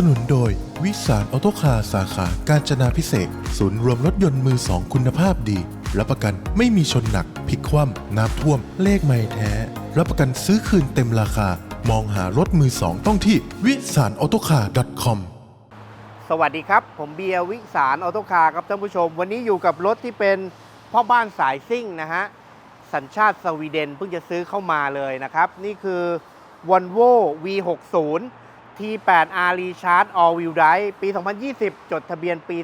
สนุนโดย วิสารออโตคาสาขาการจนาพิเศษ ศูนย์รวมรถยนต์มือสองคุณภาพดี รับประกันไม่มีชนหนักพลิกคว่ำน้ำท่วม เลขไม่แท้ รับประกันซื้อคืนเต็มราคา มองหารถมือสองต้องที่วิสารออโตคา .com สวัสดีครับ ผมเบียร์วิสารออโตคาครับท่านผู้ชม วันนี้อยู่กับรถที่เป็นพ่อบ้านสายซิ่งนะฮะสัญชาติสวีเดนเพิ่งจะซื้อเข้ามาเลยนะครับ นี่คือ Volvo V60 T8R Recharge All Wheel Drive ปี 2020 จดทะเบียนปี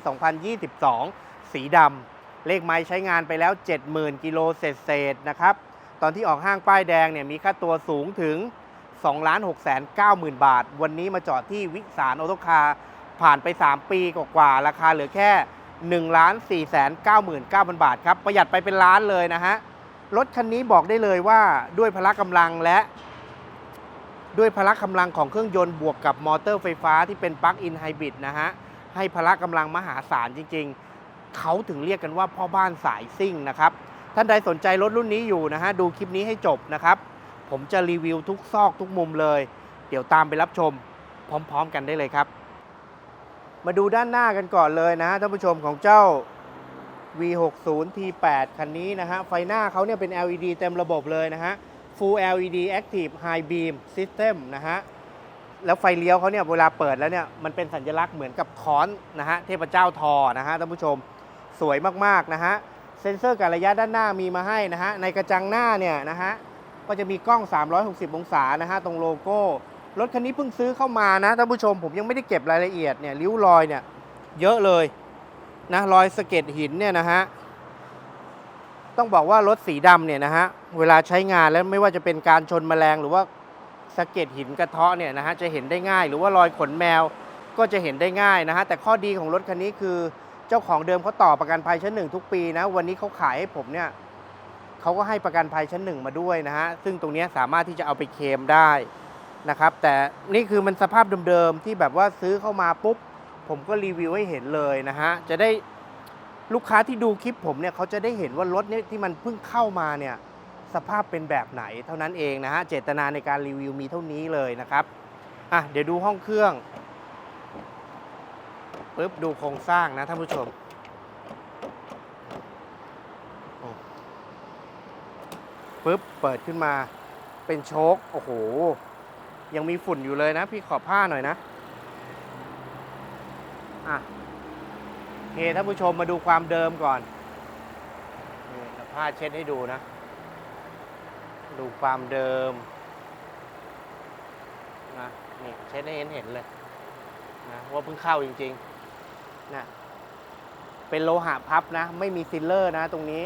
2022 สีดำ เลขไม้ใช้งานไปแล้ว 70,000 กิโลเศษๆนะครับ ตอนที่ออกห้างป้ายแดงเนี่ยมีค่าตัวสูงถึง 2 6 9 0 0 0 0 บาท วันนี้มาจอดที่วิสารออโตคาผ่านไป 3 ปีกว่าๆราคาเหลือแค่ 1 4 9 9 0 0 0 บาทครับ ประหยัดไปเป็นล้านเลยนะฮะ รถคันนี้บอกได้เลยว่าด้วยพละกำลังและ ด้วยพละกำลังของเครื่องยนต์บวกกับมอเตอร์ไฟฟ้าที่เป็นปลั๊กอินไฮบริดนะฮะ ให้พละกำลังมหาศาลจริงๆ เขาถึงเรียกกันว่าพ่อบ้านสายซิ่งนะครับ ท่านใดสนใจรถรุ่นนี้อยู่นะฮะ ดูคลิปนี้ให้จบนะครับ ผมจะรีวิวทุกซอกทุกมุมเลย เดี๋ยวตามไปรับชม พร้อมๆ กันได้เลยครับ มาดูด้านหน้ากันก่อนเลยนะฮะท่านผู้ชมของเจ้า V60 T8 คันนี้นะฮะ ไฟหน้าเขาเนี่ยเป็น LED เต็มระบบเลยนะฮะ Full LED Active High Beam System นะฮะ แล้วไฟเลี้ยวเขาเนี่ยเวลาเปิดแล้วเนี่ยมันเป็นสัญลักษณ์เหมือนกับค้อนนะฮะเทพเจ้าทอนะฮะท่านผู้ชมสวยมากๆนะฮะ เซ็นเซอร์การระยะด้านหน้ามีมาให้นะฮะ ในกระจังหน้าเนี่ยนะฮะก็จะมีกล้อง 360 องศานะฮะตรงโลโก้ รถคันนี้เพิ่งซื้อเข้ามานะท่านผู้ชมผมยังไม่ได้เก็บรายละเอียดเนี่ยริ้วรอยเนี่ยเยอะเลยนะรอยสะเก็ดหินเนี่ยนะฮะ ต้องบอกว่ารถสีดำเนี่ยนะฮะเวลาใช้งานแล้วไม่ว่าจะเป็นการชนแมลงหรือว่าสะเก็ดหินกระเทาะเนี่ยนะฮะจะเห็นได้ง่าย หรือว่ารอยขนแมวก็จะเห็นได้ง่ายนะฮะแต่ข้อดีของรถคันนี้คือเจ้าของเดิมเขาต่อประกันภัยชั้นหนึ่งทุกปีนะวันนี้เขาขายให้ผมเนี่ยเขาก็ให้ประกันภัยชั้นหนึ่งมาด้วยนะฮะซึ่งตรงนี้สามารถที่จะเอาไปเคลมได้นะครับแต่นี่คือมันสภาพเดิมๆที่แบบว่าซื้อเข้ามาปุ๊บผมก็รีวิวให้เห็นเลยนะฮะจะได้ ลูกค้าที่ดูคลิปผมเนี่ยเขาจะได้เห็นว่ารถเนี่ยที่มันเพิ่งเข้ามาเนี่ยสภาพเป็นแบบไหนเท่านั้นเองนะฮะเจตนาในการรีวิวมีเท่านี้เลยนะครับอะเดี๋ยวดูห้องเครื่องปุ๊บดูโครงสร้างนะท่านผู้ชมปุ๊บเปิดขึ้นมาเป็นโชคโอ้โห ยังมีฝุ่นอยู่เลยนะ พี่ขอผ้าหน่อยนะอะ เคท่านผู้ชมมาดูความเดิมก่อนนี่เอผ้าเช็ดให้ดูนะ ดูความเดิมนะนี่เช็ดให้เห็นเห็นเลยนะว่าเพิ่งเข้าจริงๆนะเป็นโลหะพับนะ ไม่มีซิลเลอร์นะ ตรงนี้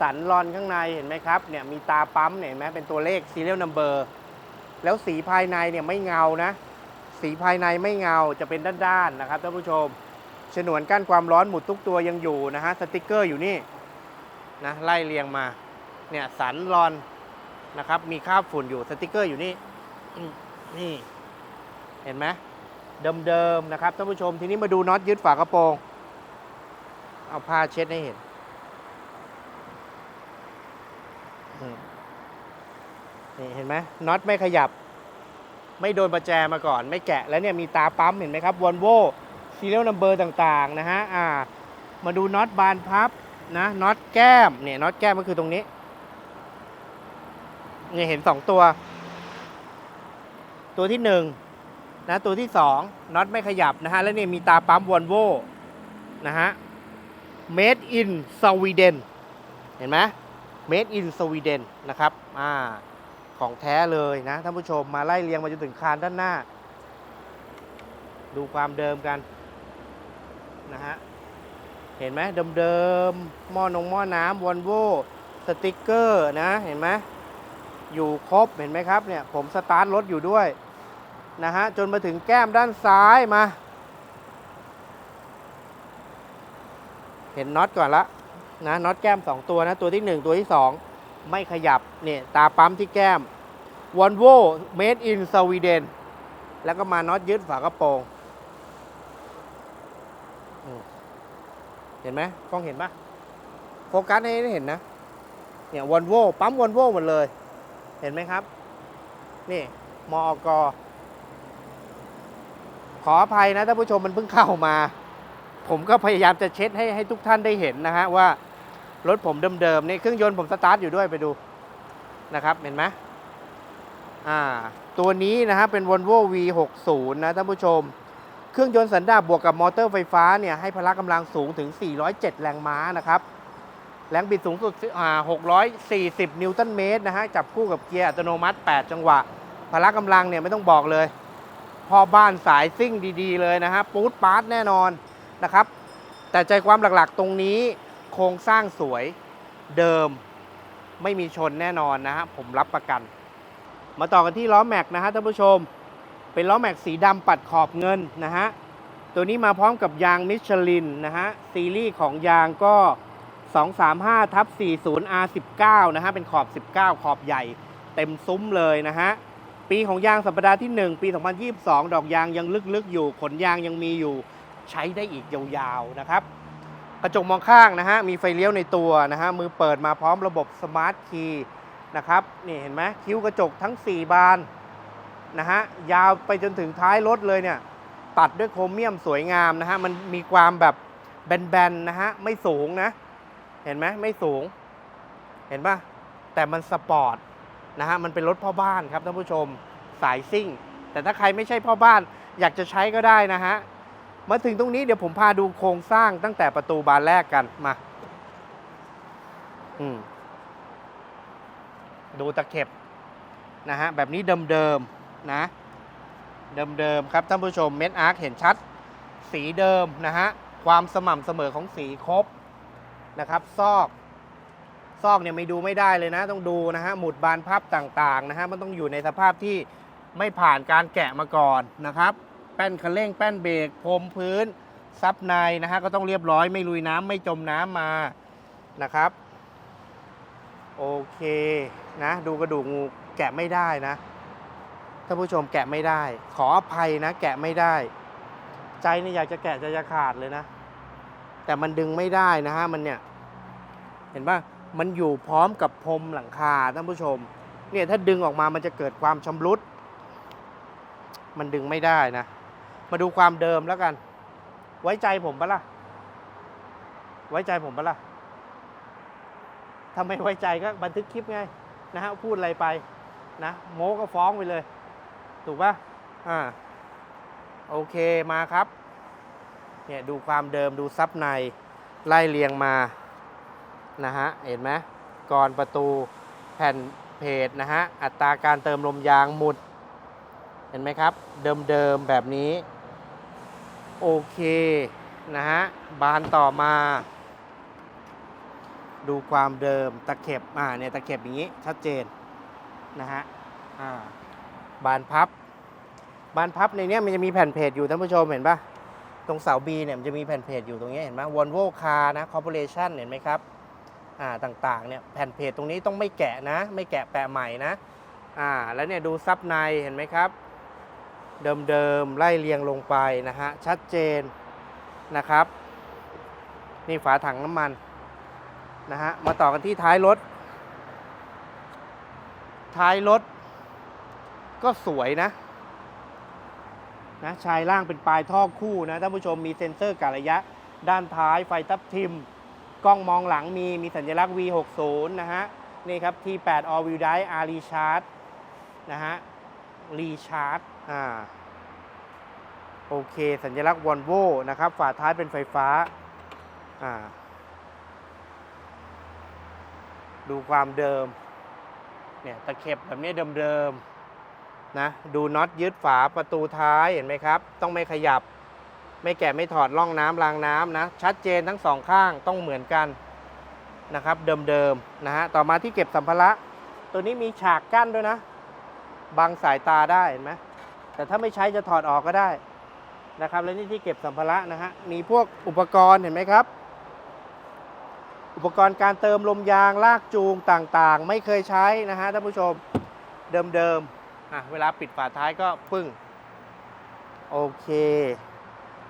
สันรอนข้างในเห็นไหมครับเนี่ยมีตาปั๊มเนี่ยเห็นไหมเป็นตัวเลข serial number แล้วสีภายในเนี่ยไม่เงานะ สีภายในไม่เงาจะเป็นด้านๆนะครับท่านผู้ชม ฉนวนกั้นความร้อนหมุดทุกตัวยังอยู่นะฮะสติกเกอร์อยู่นี่นะไล่เรียงมาเนี่ยสันรอนนะครับ มีคราบฝุ่นอยู่สติกเกอร์อยู่นี่นี่เห็นไหมเดิมๆนะครับท่านผู้ชมทีนี้มาดูน็อตยึดฝากระโปรง เอาผ้าเช็ดให้เห็นนี่เห็นไหมน็อตไม่ขยับ ไม่โดนประแจมาก่อน ไม่แกะแล้วเนี่ยมีตาปั๊มเห็นไหมครับวอลโว ซีเรียลนัมเบอร์ต่างๆนะฮะอ่ามาดูน็อตบานพับนะน็อตแก้มเนี่ยน็อตแก้มก็คือตรงนี้เนี่ยเห็นสองตัว ตัวที่หนึ่งนะ ตัวที่สองน็อตไม่ขยับนะฮะ แล้วเนี่ยมีตาปั๊มวอลโวนะฮะ made in Sweden เห็นไหม made in Sweden นะครับอ่าของแท้เลยนะท่านผู้ชมมาไล่เรียงมาจนถึงคานด้านหน้า ดูความเดิมกัน นะฮะ เห็นไหมเดิมๆหม้อนงหม้อน้ำวอลโวสติกเกอร์นะ เห็นไหมอยู่ครบเห็นไหมครับเนี่ยผมสตาร์ทรถอยู่ด้วยนะฮะจนมาถึงแก้มด้านซ้ายมา เห็นน็อตก่อนละนะน็อตแก้ม 2 ตัวนะตัวที่ 1 ตัวที่ 2 ไม่ขยับเนี่ยตาปั๊มที่แก้ม Volvo made in Sweden แล้วก็มาน็อตยึดฝากระโปรง เห็นไหมกล้องเห็นปะโฟกัสให้เห็นนะ เนี่ยวอลโวปั๊มวอลโวหมดเลย เห็นไหมครับ นี่มอกขออภัยนะท่านผู้ชมมันเพิ่งเข้ามา ผมก็พยายามจะเช็ดให้ให้ทุกท่านได้เห็นนะฮะว่ารถผมเดิมๆนี่เครื่องยนต์ผมสตาร์ทอยู่ด้วยไปดูนะครับเห็นไหมอ่าตัวนี้นะฮะเป็น Volvo V60 นะท่านผู้ชม เครื่องยนต์สันดาปบวกกับมอเตอร์ไฟฟ้าเนี่ยให้พละกำลังสูงถึง 407 แรงม้านะครับ แรงบิดสูงสุด 640 นิวตันเมตรนะฮะ จับคู่กับเกียร์อัตโนมัติ 8 จังหวะ พละกำลังเนี่ยไม่ต้องบอกเลย พอบ้านสายซิ่งดีๆ เลยนะฮะ ปูดปาร์ตแน่นอนนะครับ แต่ใจความหลักๆ ตรงนี้โครงสร้างสวยเดิมไม่มีชนแน่นอนนะฮะ ผมรับประกัน มาต่อกันที่ล้อแม็กนะฮะท่านผู้ชม เป็นล้อแม็กสีดำปัดขอบเงินนะฮะ ตัวนี้มาพร้อมกับยางมิชลินนะฮะ ซีรีส์ของยางก็ 235ทับ40 R19 นะฮะ เป็นขอบ 19 ขอบใหญ่เต็มซุ้มเลยนะฮะ ปีของยางสัปดาห์ที่ 1 ปี 2022 ดอกยางยังลึกๆอยู่ ขนยางยังมีอยู่ ใช้ได้อีกยาวๆนะครับ กระจกมองข้างนะฮะ มีไฟเลี้ยวในตัวนะฮะ มือเปิดมาพร้อมระบบสมาร์ทคีย์นะครับ นี่เห็นไหมคิ้วกระจกทั้ง 4 บาน นะฮะยาวไปจนถึงท้ายรถเลยเนี่ยตัดด้วยโครเมียมสวยงามนะฮะมันมีความแบบแบนๆนะฮะไม่สูงนะ เห็นไหมไม่สูง เห็นปะแต่มันสปอร์ตนะฮะมันเป็นรถพ่อบ้านครับท่านผู้ชมสายซิ่ง แต่ถ้าใครไม่ใช่พ่อบ้าน อยากจะใช้ก็ได้นะฮะมาถึงตรงนี้เดี๋ยวผมพาดูโครงสร้างตั้งแต่ประตูบานแรกกันมาอืมดูตะเข็บนะฮะแบบนี้เดิมๆ นะ เดิมๆครับท่านผู้ชมเม็ดอาร์คเห็นชัด สีเดิมนะฮะ ความสม่ำเสมอของสีครบนะครับ ซอกซอกเนี่ยไม่ดูไม่ได้เลยนะ ต้องดูนะฮะหมุดบานพับต่างๆนะฮะมันต้องอยู่ในสภาพที่ไม่ผ่านการแกะมาก่อนนะครับ แป้นคันเร่งแป้นเบรกพรมพื้นซับในนะฮะก็ต้องเรียบร้อยไม่ลุยน้ำไม่จมน้ำมานะครับ โอเคนะ ดูกระดูกงูแกะไม่ได้นะ ท่านผู้ชมแกะไม่ได้ ขออภัยนะ แกะไม่ได้ ใจนี่อยากจะแกะใจจะขาดเลยนะ แต่มันดึงไม่ได้นะฮะมันเนี่ย เห็นปะมันอยู่พร้อมกับพรมหลังคาท่านผู้ชม เนี่ยถ้าดึงออกมามันจะเกิดความชำรุด มันดึงไม่ได้นะ มาดูความเดิมแล้วกัน ไว้ใจผมปะล่ะ ไว้ใจผมปะล่ะถ้าไม่ไว้ใจก็บันทึกคลิปไงนะฮะพูดอะไรไปนะโมก็ฟ้องไปเลย ถูกปะอ่าโอเคมาครับเนี่ยดูความเดิมดูซับในไล่เรียงมานะฮะเห็นไหมก่อนประตูแผ่นเพจนะฮะอัตราการเติมลมยางหมุด เห็นไหมครับ เดิมๆแบบนี้ โอเคนะฮะบานต่อมา ดูความเดิมตะเข็บอ่าเนี่ยตะเข็บอย่างนี้ชัดเจนนะฮะอ่า บานพับบานพับในนี้มันจะมีแผ่นเพจอยู่ท่านผู้ชมเห็นปะตรงเสา B เนี่ยมันจะมีแผ่นเพจอยู่ตรงนี้เห็นไหม Volvo Car นะ Corporation เห็นไหมครับอ่าต่างๆเนี่ยแผ่นเพจตรงนี้ต้องไม่แกะนะ ไม่แกะแปะใหม่นะอ่าแล้วเนี่ยดูซับในเห็นไหมครับ เดิมๆไล่เรียงลงไปนะฮะชัดเจนนะครับ นี่ฝาถังน้ำมันนะฮะมาต่อกันที่ท้ายรถ ท้ายรถ ก็สวยนะนะชายล่างเป็นปลายท่อคู่นะท่านผู้ชมมีเซ็นเซอร์กะระยะ ด้านท้ายไฟทับทิม กล้องมองหลังมีมีสัญลักษณ์ V60 นะฮะ นี่ครับ T8 All Wheel Drive R Recharge นะฮะ Recharge อ่าโอเค สัญลักษณ์ Volvo นะครับ ฝาท้ายเป็นไฟฟ้าอ่าดูความเดิมเนี่ยตะเข็บแบบนี้เดิมๆ นะดูน็อตยึดฝาประตูท้ายเห็นไหมครับ ต้องไม่ขยับ ไม่แกะไม่ถอดร่องน้ำรางน้ำนะ ชัดเจนทั้งสองข้างต้องเหมือนกันนะครับเดิมๆนะฮะต่อมาที่เก็บสัมภาระ ตัวนี้มีฉากกั้นด้วยนะบังสายตาได้เห็นไหมแต่ถ้าไม่ใช้จะถอดออกก็ได้นะครับและนี่ที่เก็บสัมภาระนะฮะมีพวกอุปกรณ์เห็นไหมครับ อุปกรณ์การเติมลมยางลากจูงต่างๆ ไม่เคยใช้นะฮะท่านผู้ชมเดิมๆ อะเวลาปิดฝาท้ายก็ปึ้ง โอเค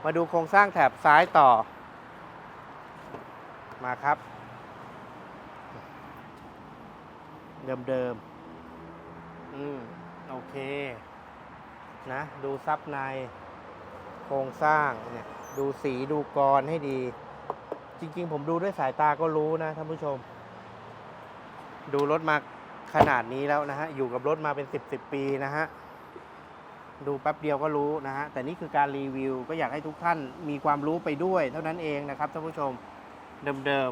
มาดูโครงสร้างแถบซ้ายต่อ มาครับ เดิมๆ อืม โอเค นะ ดูซับใน โครงสร้างเนี่ยดูสีดูกรให้ดี จริง ๆ ผมดูด้วยสายตาก็รู้นะท่านผู้ชม ดูรถมา ขนาดนี้แล้วนะฮะ อยู่กับรถมาเป็นสิบสิบปีนะฮะ ดูแป๊บเดียวก็รู้นะฮะ แต่นี่คือการรีวิว ก็อยากให้ทุกท่านมีความรู้ไปด้วย เท่านั้นเองนะครับท่านผู้ชม เดิม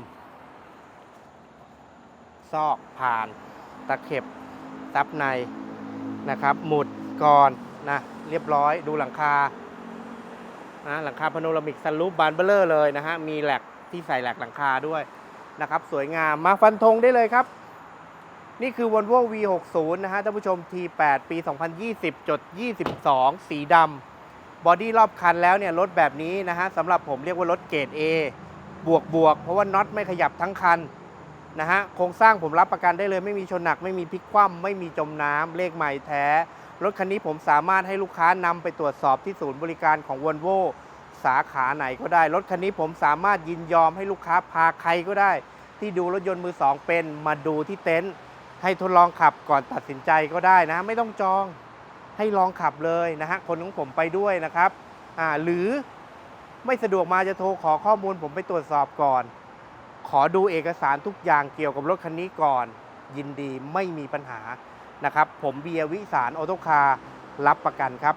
ๆ ซอกผ่าน ตะเข็บซับในนะครับ หมุดก่อนนะ เรียบร้อย ดูหลังคานะหลังคาพาโนรามิกซันรูปบานเบลเลอร์เลยนะฮะ มีแหลกที่ใส่แหลกหลังคาด้วยนะครับ สวยงาม มาฟันธงได้เลยครับ นี่คือ Volvo V60 นะฮะท่านผู้ชม T8 ปี 2020 จด 22 สีดำบอดี้รอบคันแล้วเนี่ยรถแบบนี้นะฮะสำหรับผมเรียกว่ารถเกรด A บวกบวกเพราะว่าน็อตไม่ขยับทั้งคันนะฮะโครงสร้างผมรับประกันได้เลย ไม่มีชนหนักไม่มีพลิกคว่ำไม่มีจมน้ำเลขใหม่แท้ รถคันนี้ผมสามารถให้ลูกค้านำไปตรวจสอบที่ศูนย์บริการของ Volvo สาขาไหนก็ได้ รถคันนี้ผมสามารถยินยอมให้ลูกค้าพาใครก็ได้ ที่ดูรถยนต์มือสองเป็นมาดูที่เต็นท์ ให้ทดลองขับก่อนตัดสินใจก็ได้นะ ไม่ต้องจองให้ลองขับเลยนะฮะคนของผมไปด้วยนะครับอ่าหรือไม่สะดวกมาจะโทรขอข้อมูลผมไปตรวจสอบก่อน ขอดูเอกสารทุกอย่างเกี่ยวกับรถคันนี้ก่อน ยินดีไม่มีปัญหานะครับ ผมเบียร์วิสารออโตคาร์รับประกันครับ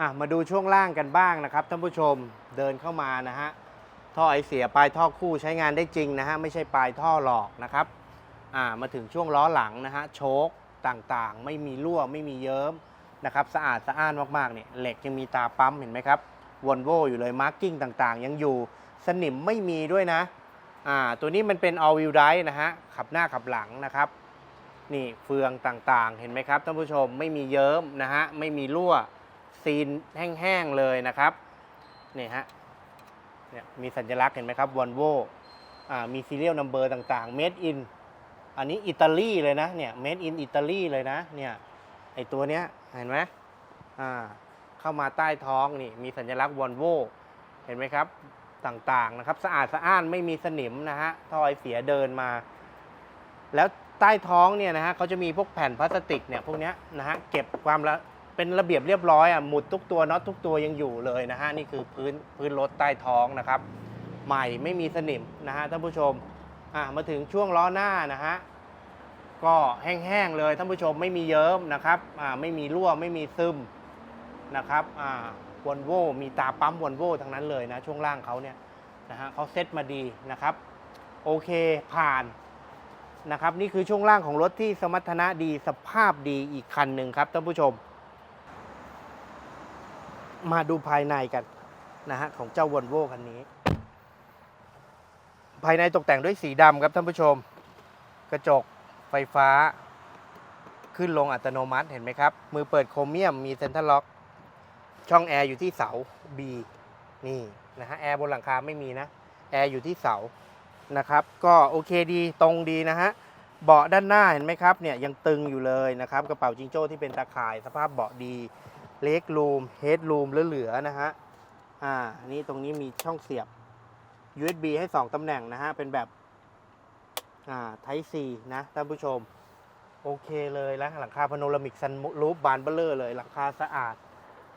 อะมาดูช่วงล่างกันบ้างนะครับท่านผู้ชมเดินเข้ามานะฮะท่อไอเสียปลายท่อคู่ใช้งานได้จริงนะฮะไม่ใช่ปลายท่อหลอกนะครับ อ่ามาถึงช่วงล้อหลังนะฮะโชคต่างๆ ไม่มีรั่วไม่มีเยิ้มนะครับสะอาดสะอ้านมากๆเนี่ยเหล็กยังมีตาปั๊มเห็นไหมครับวอลโวอยู่เลยมาร์กิ้งต่างๆ ยังอยู่สนิมไม่มีด้วยนะอ่าตัวนี้มันเป็น all wheel drive นะฮะขับหน้าขับหลังนะครับนี่เฟืองต่างๆ เห็นไหมครับท่านผู้ชมไม่มีเยิ้มนะฮะไม่มีรั่วซีนแห้งๆเลยนะครับนี่ฮะเนี่ยมีสัญลักษณ์เห็นไหมครับวอลโวอ่ามีซีเรียลนัมเบอร์ต่างๆ made in อันนี้อิตาลีเลยนะเนี่ย made in อิตาลีเลยนะเนี่ยไอตัวเนี้ยเห็นไหมอ่าเข้ามาใต้ท้องนี่มีสัญลักษณ์วอลโวเห็นไหมครับต่างๆนะครับสะอาดสะอ้านไม่มีสนิมนะฮะทอยเสียเดินมา แล้วใต้ท้องเนี่ยนะฮะเขาจะมีพวกแผ่นพลาสติกเนี่ยพวกเนี้ยนะฮะเก็บความละเป็นระเบียบเรียบร้อยอะหมุดทุกตัวน็อตทุกตัวยังอยู่เลยนะฮะนี่คือพื้นพื้นรถใต้ท้องนะครับ ใหม่ไม่มีสนิมนะฮะท่านผู้ชม อะมาถึงช่วงล้อหน้านะฮะก็แห้งๆเลยท่านผู้ชมไม่มีเยิ้มนะครับอ่าไม่มีรั่วไม่มีซึมนะครับอ่าวอลโวมีตาปั๊มวอลโวทั้งนั้นเลยนะช่วงล่างเขาเนี่ยนะฮะเขาเซ็ตมาดีนะครับโอเคผ่านนะครับนี่คือช่วงล่างของรถที่สมรรถนะดีสภาพดีอีกคันหนึ่งครับท่านผู้ชม มาดูภายในกันนะฮะของเจ้าวอลโวคันนี้ ภายในตกแต่งด้วยสีดำครับท่านผู้ชม กระจกไฟฟ้า ขึ้นลงอัตโนมัติเห็นไหมครับ มือเปิดโครเมียมมีเซ็นทรัลล็อก ช่องแอร์อยู่ที่เสา B นี่นะฮะแอร์บนหลังคาไม่มีนะ แอร์อยู่ที่เสานะครับ ก็โอเคดีตรงดีนะฮะเบาะด้านหน้าเห็นไหมครับเนี่ยยังตึงอยู่เลยนะครับ กระเป๋าจิงโจ้ที่เป็นตาข่าย สภาพเบาะดีเล็กรูมเฮดรูมเหลือๆนะฮะอ่านี่ตรงนี้มีช่องเสียบ USB ให้ 2 ตำแหน่งนะฮะ เป็นแบบอ่า Type C นะท่านผู้ชม โอเคเลยแล้วหลังคาพาโนรามิกซันรูฟบานเบลเลอร์เลย หลังคาสะอาด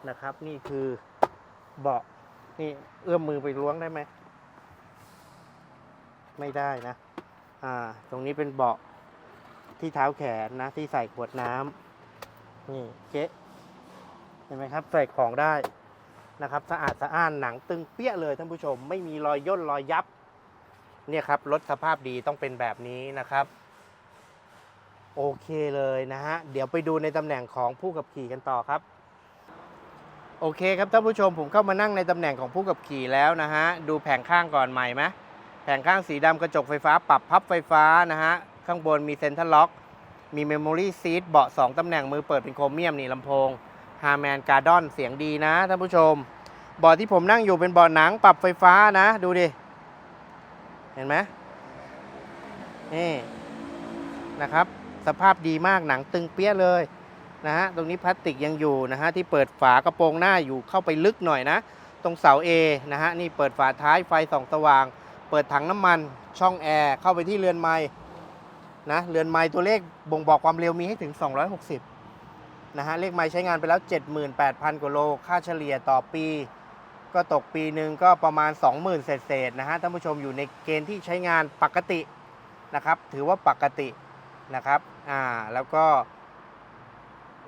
นะครับ นี่คือเบาะนี่เอื้อมมือไปล้วงได้ไหม ไม่ได้นะ อ่า ตรงนี้เป็นเบาะที่เท้าแขนนะ ที่ใส่ขวดน้ำนี่เก๊เห็นไหมครับ ใส่ของได้ นะครับสะอาดสะอ้านหนังตึงเปี้ยเลยท่านผู้ชม ไม่มีรอยย่นรอยยับเนี่ยครับรถสภาพดีต้องเป็นแบบนี้นะครับ โอเคเลยนะฮะเดี๋ยวไปดูในตำแหน่งของผู้ขับขี่กันต่อครับ โอเคครับท่านผู้ชมผมเข้ามานั่งในตำแหน่งของผู้ขับขี่แล้วนะฮะดูแผงข้างก่อนใหม่ไหมแผงข้างสีดำกระจกไฟฟ้า ปรับพับไฟฟ้านะฮะข้างบนมีเซ็นทรัลล็อกมีเมมโมรี่ซีทเบาะ 2ตำแหน่งมือเปิดเป็นโครเมียมนี่ลำโพง ฮาร์แมนการ์ดอนเสียงดีนะท่านผู้ชมเบาะที่ผมนั่งอยู่เป็นเบาะหนังปรับไฟฟ้านะ ดูดิ เห็นไหมนี่นะครับ สภาพดีมากหนังตึงเปี้ยเลยนะฮะตรงนี้พลาสติกยังอยู่นะฮะที่เปิดฝากระโปรงหน้าอยู่เข้าไปลึกหน่อยนะ ตรงเสา A นะฮะนี่เปิดฝาท้ายไฟส่องสว่าง เปิดถังน้ำมันช่องแอร์เข้าไปที่เรือนไม้นะเรือนไม้ตัวเลขบ่งบอกความเร็วมีให้ถึง 260 นะฮะเลขไม้ใช้งานไปแล้ว 78,000 กว่าโล ค่าเฉลี่ยต่อปี ก็ตกปีหนึ่งก็ประมาณ 20,000 เศษๆนะฮะท่านผู้ชมอยู่ในเกณฑ์ที่ใช้งานปกตินะครับ ถือว่าปกตินะครับอ่าแล้วก็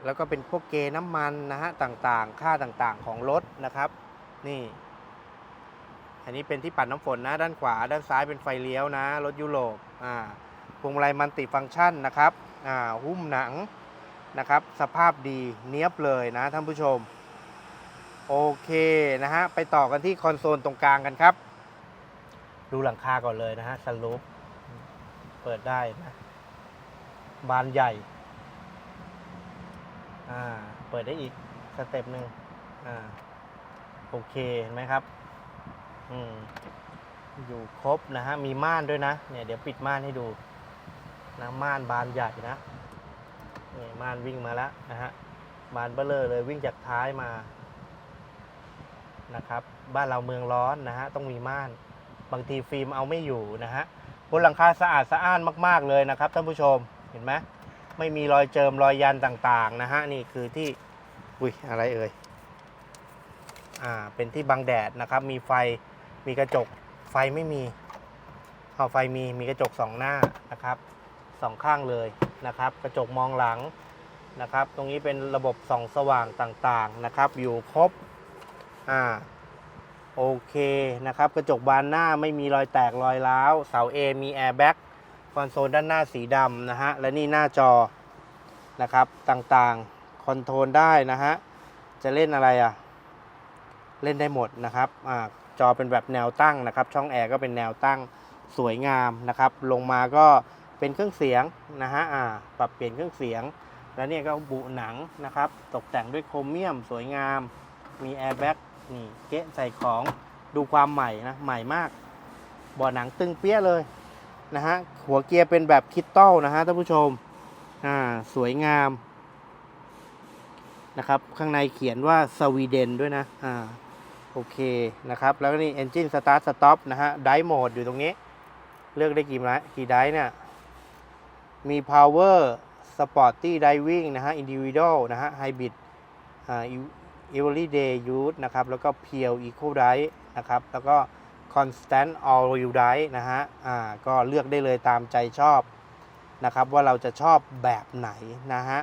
แล้วก็เป็นพวกเกณฑ์น้ำมันนะฮะต่างๆ ค่าต่างๆของรถนะครับ นี่ อันนี้เป็นที่ปัดน้ำฝนนะ ด้านขวา ด้านซ้ายเป็นไฟเลี้ยวนะ รถยุโรปอ่าพวงมาลัยมันติฟังก์ชันนะครับอ่าหุ้มหนัง นะครับ สภาพดีเนี้ยบเลยนะท่านผู้ชม โอเคนะฮะ ไปต่อกันที่คอนโซลตรงกลางกันครับ ดูหลังคาก่อนเลยนะฮะสลูปเปิดได้นะบานใหญ่ อ่า เปิดได้อีกสเต็ปหนึ่งอ่า โอเค เห็นไหมครับ อืม อยู่ครบนะฮะ มีม่านด้วยนะ เนี่ย เดี๋ยวปิดม่านให้ดู นะ ม่านบานใหญ่นะ นี่ม่านวิ่งมาแล้วนะฮะบานเบลเลอร์เลยวิ่งจากท้ายมานะครับ บ้านเราเมืองร้อนนะฮะต้องมีม่าน บางทีฟิล์มเอาไม่อยู่นะฮะบนหลังคาสะอาดสะอ้านมาก ๆเลยนะครับท่านผู้ชมเห็นไหมไม่มีรอยเจิมรอยยันต่างๆนะฮะนี่คือที่อุ้ยอะไรเอ่ยอ่าเป็นที่บังแดดนะครับ มีไฟมีกระจกไฟไม่มีเอาไฟมีมีกระจกสองหน้านะครับสองข้างเลย นะครับ กระจกมองหลังนะครับ ตรงนี้เป็นระบบส่องสว่างต่างๆนะครับ อยู่ครบอ่าโอเคนะครับ กระจกบานหน้าไม่มีรอยแตกรอยร้าวเสา A มีแอร์แบ็กคอนโซลด้านหน้าสีดำนะฮะและนี่หน้าจอนะครับต่างๆคอนโทรลได้นะฮะจะเล่นอะไรอะเล่นได้หมดนะครับอ่าจอเป็นแบบแนวตั้งนะครับ ช่องแอร์ก็เป็นแนวตั้งสวยงามนะครับ ลงมาก็ เป็นเครื่องเสียงนะฮะอ่าปรับเปลี่ยนเครื่องเสียง แล้วเนี่ยก็บุหนังนะครับ ตกแต่งด้วยโครเมียมสวยงาม มีแอร์แบ็กนี่เกะใส่ของดูความใหม่นะ ใหม่มากเบ่อหนังตึงเปี้ยเลยนะฮะหัวเกียร์เป็นแบบคริสตัลนะฮะท่านผู้ชมอ่าสวยงามนะครับ ข้างในเขียนว่าสวีเดนด้วยนะอ่าโอเคนะครับ แล้วก็นี่ Engine Start Stop นะฮะ Drive Mode อยู่ตรงนี้ เลือกได้กี่ไม้กี่ไดเนี่ย มี Power Sporty Driving นะฮะ Individual นะฮะ Hybrid อ่า Everyday Use นะครับ แล้วก็ Pure Eco Drive นะครับ แล้วก็ Constant All Wheel Drive นะฮะ อ่า ก็เลือกได้เลยตามใจชอบนะครับ ว่าเราจะชอบแบบไหนนะฮะ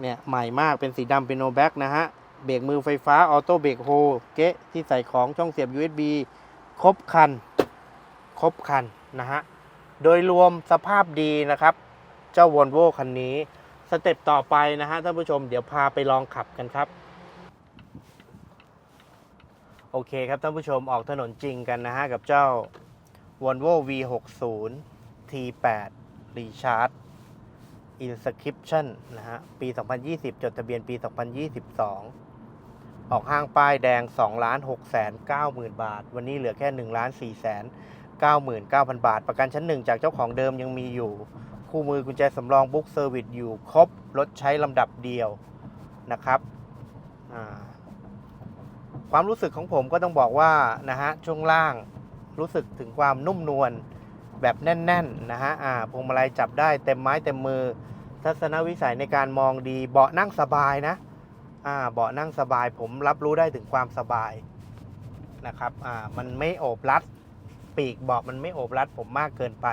เนี่ยใหม่มากเป็นสีดำเป็นโนแบ็กนะฮะ เบรกมือไฟฟ้า ออโต้เบรกโฮเกะที่ใส่ของช่องเสียบ USB ครบคัน ครบคันนะฮะ โดยรวมสภาพดีนะครับ เจ้าวอลโวคันนี้ สเต็ปต่อไปนะฮะท่านผู้ชมเดี๋ยวพาไปลองขับกันครับ โอเคครับท่านผู้ชมออกถนนจริงกันนะฮะกับเจ้า Volvo V60 T8 Recharge Inscription นะฮะ ปี 2020 จดทะเบียนปี 2022 ออกห้างป้ายแดง 2 6 9 0 0 0 0 บาท วันนี้เหลือแค่ 1 4 9 9 0 0 0 บาท ประกันชั้นหนึ่งจากเจ้าของเดิมยังมีอยู่ คู่มือกุญแจสำรองบุ๊กเซอร์วิสอยู่ครบรถใช้ลำดับเดียวนะครับความรู้สึกของผมก็ต้องบอกว่านะฮะช่วงล่างรู้สึกถึงความนุ่มนวลแบบแน่นๆนะฮะอ่าพวงมาลัยจับได้เต็มไม้เต็มมือ ทัศนวิสัยในการมองดีเบาะนั่งสบายนะอ่าเบาะนั่งสบายผมรับรู้ได้ถึงความสบายนะครับอ่ามันไม่โอบรัด ปีกเบาะมันไม่โอบรัดผมมากเกินไป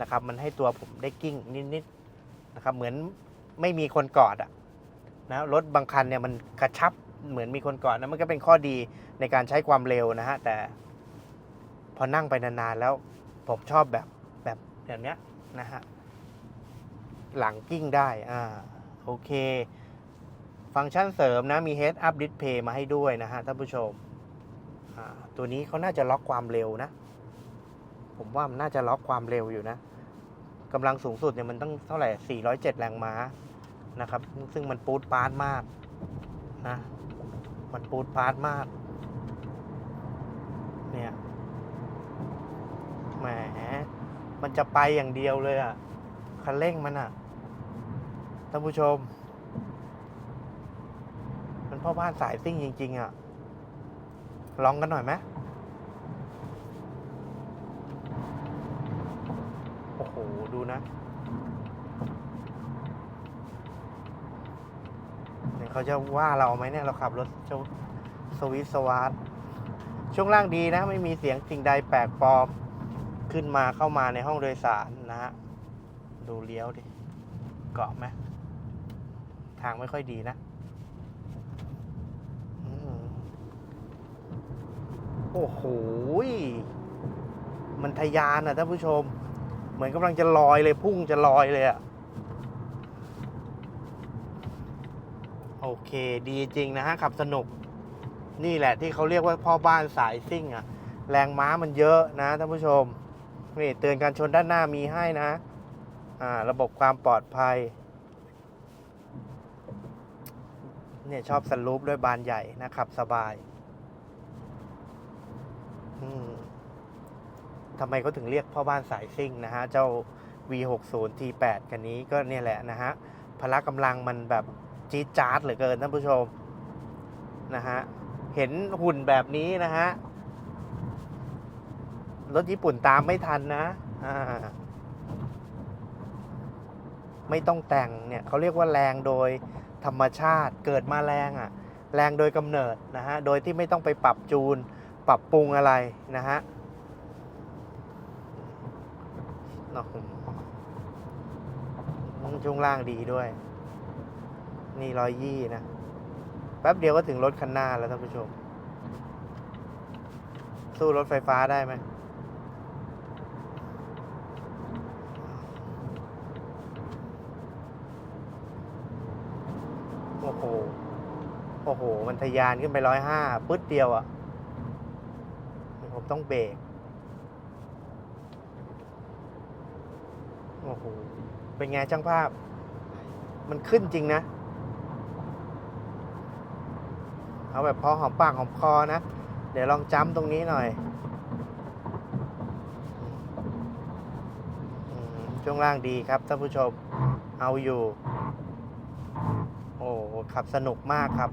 นะครับ มันให้ตัวผมได้กิ้งนิดๆนะครับ เหมือนไม่มีคนกอดอะนะรถบางคันเนี่ยมันกระชับเหมือนมีคนกอดนะมันก็เป็นข้อดีในการใช้ความเร็วนะฮะ แต่ พอนั่งไปนานๆแล้ว ผมชอบแบบแบบแบบเนี้ยนะฮะ หลังกิ้งได้ อ่า โอเค ฟังก์ชันเสริมนะ มี Head Up Display มาให้ด้วยนะฮะท่านผู้ชม ตัวนี้เขาน่าจะล็อกความเร็วนะ ผมว่ามันน่าจะล็อกความเร็วอยู่นะกำลังสูงสุดเนี่ยมันต้องเท่าไหร่ 407 แรงม้านะครับ ซึ่งมันปูดปาร์ตมากนะ มันปูดปาร์ตมาก เนี่ย แหม มันจะไปอย่างเดียวเลยอะ่ะ คันเร่งมันอะ่ะ ท่านผู้ชม มันพ่อบ้านสายซิ่งจริง ๆอะ่ะ ลองกันหน่อยไหม โอ้โหดูนะเนี่ยเขาจะว่าเราไหมเนี่ย เราขับรถเจ้าสวิสสวาร์ทช่วงล่างดีนะ ไม่มีเสียงสิ่งใดแปลกปลอม ขึ้นมาเข้ามาในห้องโดยสารนะฮะ ดูเลี้ยวดิ เกาะไหมทางไม่ค่อยดีนะโอ้โห มันทะยานอะท่านผู้ชม เหมือนกำลังจะลอยเลยพุ่งจะลอยเลยอะโอเค ดีจริงนะฮะขับสนุก นี่แหละที่เขาเรียกว่าพ่อบ้านสายซิ่งอะแรงม้ามันเยอะนะท่านผู้ชม นี่เตือนการชนด้านหน้ามีให้นะ อ่า ระบบความปลอดภัย เนี่ยชอบสลูปด้วยบานใหญ่นะขับสบาย อืม ทำไมเขาถึงเรียกพ่อบ้านสายซิ่งนะฮะ เจ้า V60 T8 คันนี้ก็เนี่ยแหละนะฮะ พละกำลังมันแบบจี๊ดจ๊าดเหลือเกินท่านผู้ชมนะฮะ เห็นหุ่นแบบนี้นะฮะ รถญี่ปุ่นตามไม่ทันนะอ่าไม่ต้องแต่งเนี่ยเขาเรียกว่าแรงโดยธรรมชาติเกิดมาแรงอะ่ะ แรงโดยกำเนิดนะฮะ โดยที่ไม่ต้องไปปรับจูน ปรับปรุงอะไรนะฮะ โอ้โหช่วงล่างดีด้วย นี่ร้อยยี่นะ แป๊บเดียวก็ถึงรถคันหน้าแล้วท่านผู้ชม สู้รถไฟฟ้าได้ไหมโอ้โห โอ้โห มันทะยานขึ้นไปร้อยห้าปึ๊ดเดียวอะ่ะ ผมต้องเบรก อ้โห เป็นไงช่างภาพ มันขึ้นจริงนะ เอาแบบพอหอมปากหอมคอนะ เดี๋ยวลองจ้ำตรงนี้หน่อยอช่วงล่างดีครับท่านผู้ชม เอาอยู่ โอ้ขับสนุกมากครับ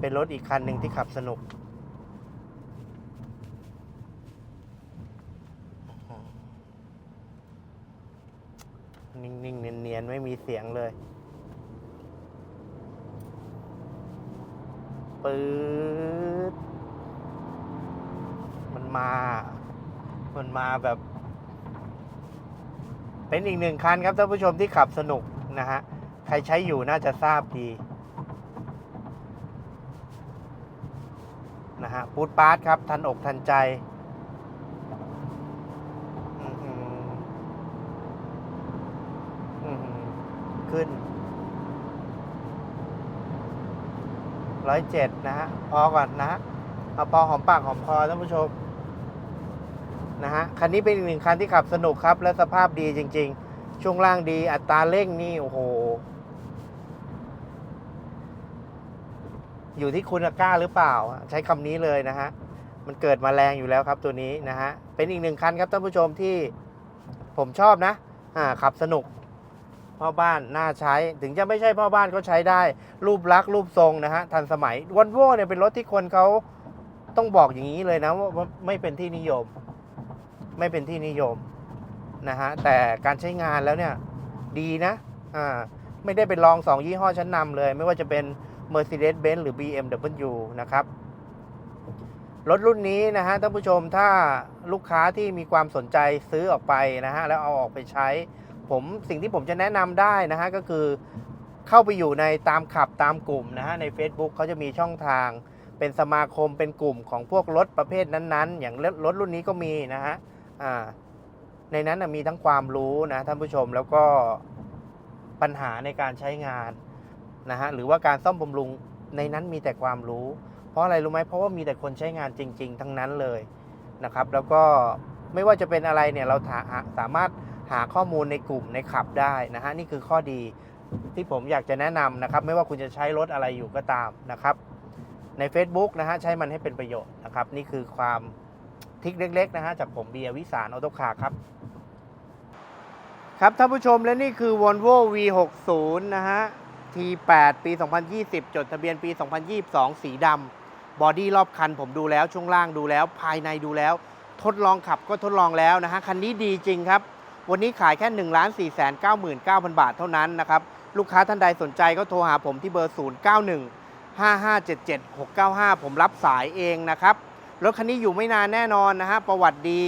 เป็นรถอีกคันหนึ่งที่ขับสนุก นิ่งๆ เนียนๆ ไม่มีเสียงเลย ปื๊ด มันมา มันมาแบบ เป็นอีกหนึ่งคันครับท่านผู้ชมที่ขับสนุกนะฮะ ใครใช้อยู่น่าจะทราบดีนะฮะ ปูดปาร์ตครับ ทันอกทันใจอื้อหืออื้อหือ ขึ้นร้อยเจ็ดนะฮะ พอก่อนนะฮะ เอาพอหอมปากหอมคอท่านผู้ชม นะฮะ คันนี้เป็นอีกหนึ่งคันที่ขับสนุกครับ และสภาพดีจริง ๆ ช่วงล่างดีอัตราเร่งนี่ โอ้โห อยู่ที่คุณกล้าหรือเปล่า ใช้คำนี้เลยนะฮะ มันเกิดมาแรงอยู่แล้วครับตัวนี้นะฮะ เป็นอีกหนึ่งคันครับท่านผู้ชมที่ผมชอบนะ อ่า ขับสนุก พ่อบ้านน่าใช้ ถึงจะไม่ใช่พ่อบ้านก็ใช้ได้ รูปลักษณ์รูปทรงนะฮะทันสมัยวันโว่เนี่ยเป็นรถที่คนเขาต้องบอกอย่างนี้เลยนะว่าไม่เป็นที่นิยม ไม่เป็นที่นิยมนะฮะแต่การใช้งานแล้วเนี่ยดีนะอ่าไม่ได้เป็นรองสองยี่ห้อชั้นนำเลย ไม่ว่าจะเป็น Mercedes-Benz หรือ BMW นะครับรถรุ่นนี้นะฮะท่านผู้ชมถ้าลูกค้าที่มีความสนใจซื้อออกไปนะฮะแล้วเอาออกไปใช้ ผมสิ่งที่ผมจะแนะนำได้นะฮะก็คือเข้าไปอยู่ในตามขับตามกลุ่มนะฮะใน Facebook เขาจะมีช่องทาง เป็นสมาคมเป็นกลุ่มของพวกรถประเภทนั้นๆ อย่างรถรุ่นนี้ก็มีนะฮะอ่าในนั้นมีทั้งความรู้นะท่านผู้ชมแล้วก็ปัญหาในการใช้งานนะฮะหรือว่าการซ่อมบำรุงในนั้นมีแต่ความรู้ เพราะอะไรรู้ไหมเพราะว่ามีแต่คนใช้งานจริง ๆ ทั้งนั้นเลยนะครับ แล้วก็ไม่ว่าจะเป็นอะไรเนี่ยเราสามารถ หาข้อมูลในกลุ่มในขับได้นะฮะนี่คือข้อดีที่ผมอยากจะแนะนำนะครับ ไม่ว่าคุณจะใช้รถอะไรอยู่ก็ตามนะครับ ใน Facebook นะฮะใช้มันให้เป็นประโยชน์นะครับ นี่คือความทิกเล็ก ๆ นะฮะจากผมเบียร์วิสารออโต้คาร์ครับ ครับท่านผู้ชมและนี่คือ Volvo V60 นะฮะ T8 ปี 2020 จดทะเบียนปี 2022 สีดำบอดี้รอบคันผมดูแล้วช่วงล่างดูแล้ว ภายในดูแล้ว ทดลองขับก็ทดลองแล้วนะฮะ คันนี้ดีจริงครับ วันนี้ขายแค่ 1 4 9 9 9 0 0 บาทเท่านั้นนะครับ ลูกค้าท่านใดสนใจก็โทรหาผมที่เบอร์ 0 9 1 5 5 7 7 6 9 5 ผมรับสายเองนะครับ รถคันนี้อยู่ไม่นานแน่นอนนะฮะ ประวัติดี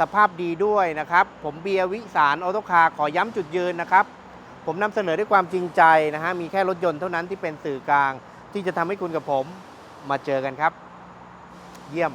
สภาพดีด้วยนะครับ ผมเบียร์วิสารออโตคาร์ขอย้ำจุดยืนนะครับ ผมนำเสนอด้วยความจริงใจนะฮะ มีแค่รถยนต์เท่านั้นที่เป็นสื่อกลาง ที่จะทำให้คุณกับผมมาเจอกันครับ เยี่ยม